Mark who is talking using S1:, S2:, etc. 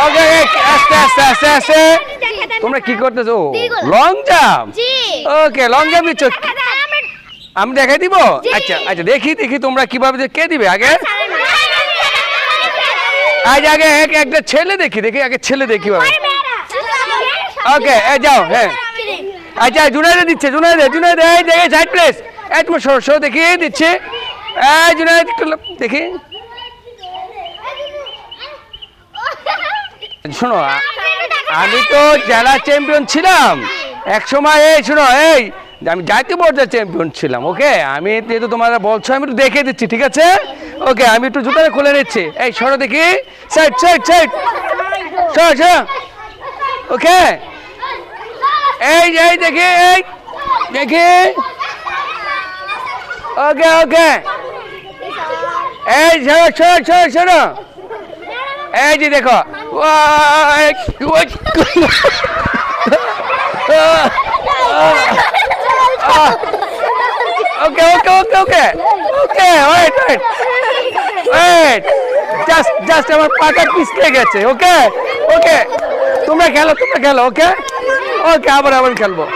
S1: ওকে আস্তে আস্তে আস্তে আস্তে তোমরা কি করতেছো long jump okay long jump
S2: আমার-
S1: আমি দেখাই দিব আচ্ছা আচ্ছা দেখি দেখি তোমরা কীভাবে কে দিবে আগে আজ আগে এক একটা ছেলে দেখি দেখি আগে ছেলে দেখি ওকে এই যাও হ্যাঁ আচ্ছা জুনাইদে দিচ্ছে জুনাইদে জুনাইদে এই দেখে সাইড প্লেস এই তোমার সর সর দেখি দিচ্ছে এই জুনাইদ দেখি শোনো আমি তো জেলা চ্যাম্পিয়ন ছিলাম। এক সময় এই শোনো এই আমি জাতীয় পর্যায়ে চ্যাম্পিয়ন ছিলাম ওকে? আমি যেহেতু তোমরা বলছো আমি একটু দেখে দিচ্ছি ঠিক আছে? ওকে আমি একটু জুতাটা খুলে নিচ্ছি। এই সরো দেখি। সাইড সাইড সাইড সর সর ওকে? এই এই দেখি এই দেখি। ওকে ওকে। এই শোনো শোনো শোনো শোনো। এই যে দেখো। Okay okay okay okay. Okay, wait wait. Wait. Just just আমার পাটা পিছলে গেছে, ওকে? ওকে। তোমরা খেলো তোমরা খেলো, ওকে? ওকে, আবার আবার খেলব।